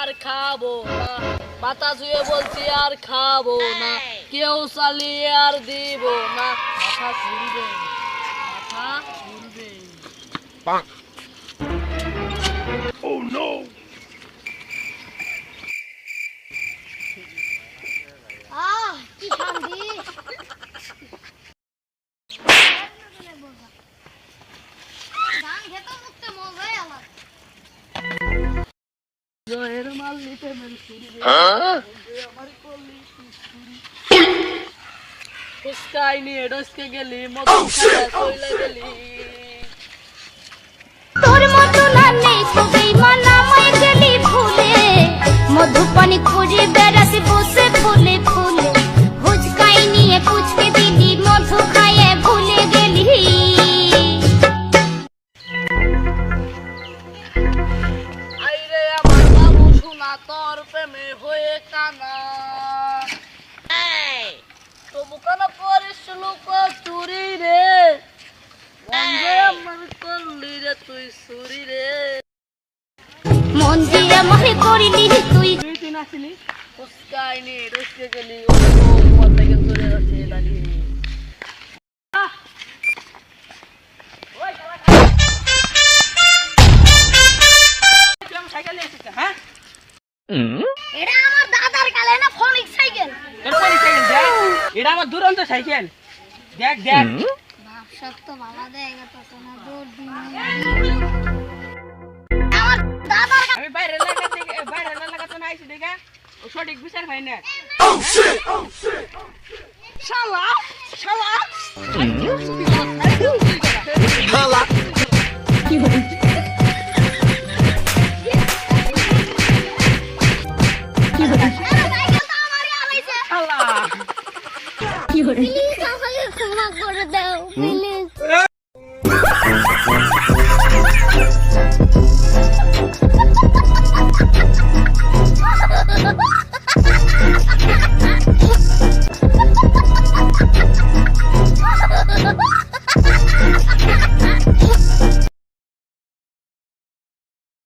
আর খাব না। মাথা ছুঁয়ে বলছি আর খাব না। কেউ চালিয়ে আর দিব না। মাথা ঘুরবে। মাথা ঘুরবে। কি শান্তি। তোর মতো না নেই তবে মানা মাই গেলি ফুলে মধু খুঁজে শোনা তোর প্রেমে হয়ে কানা। তবু কেন করিস লোক চুরি রে? আমার করলি রে তুই চুরি রে। মন দিয়ে মহে করিলি তুই। তুই তুই নাচিলি ফুসকাই নিয়ে গেলি ও মন থেকে চলে যাচ্ছে দাঁড়িয়ে। এটা আমার দাদার কালে না ফোনিক সাইকেল। তোর কোন সাইকেল দেখ। এটা আমার দুরন্ত সাইকেল। দেখ দেখ। ভাবসাব তো ভালো দেয় তো না দূর আমার দাদার আমি বাইরে এলাকা থেকে বাইরে এলাকা তো নাইছি দেখা ও সঠিক বিচার হয় না। শালা শালা। সাইকেল করে দাও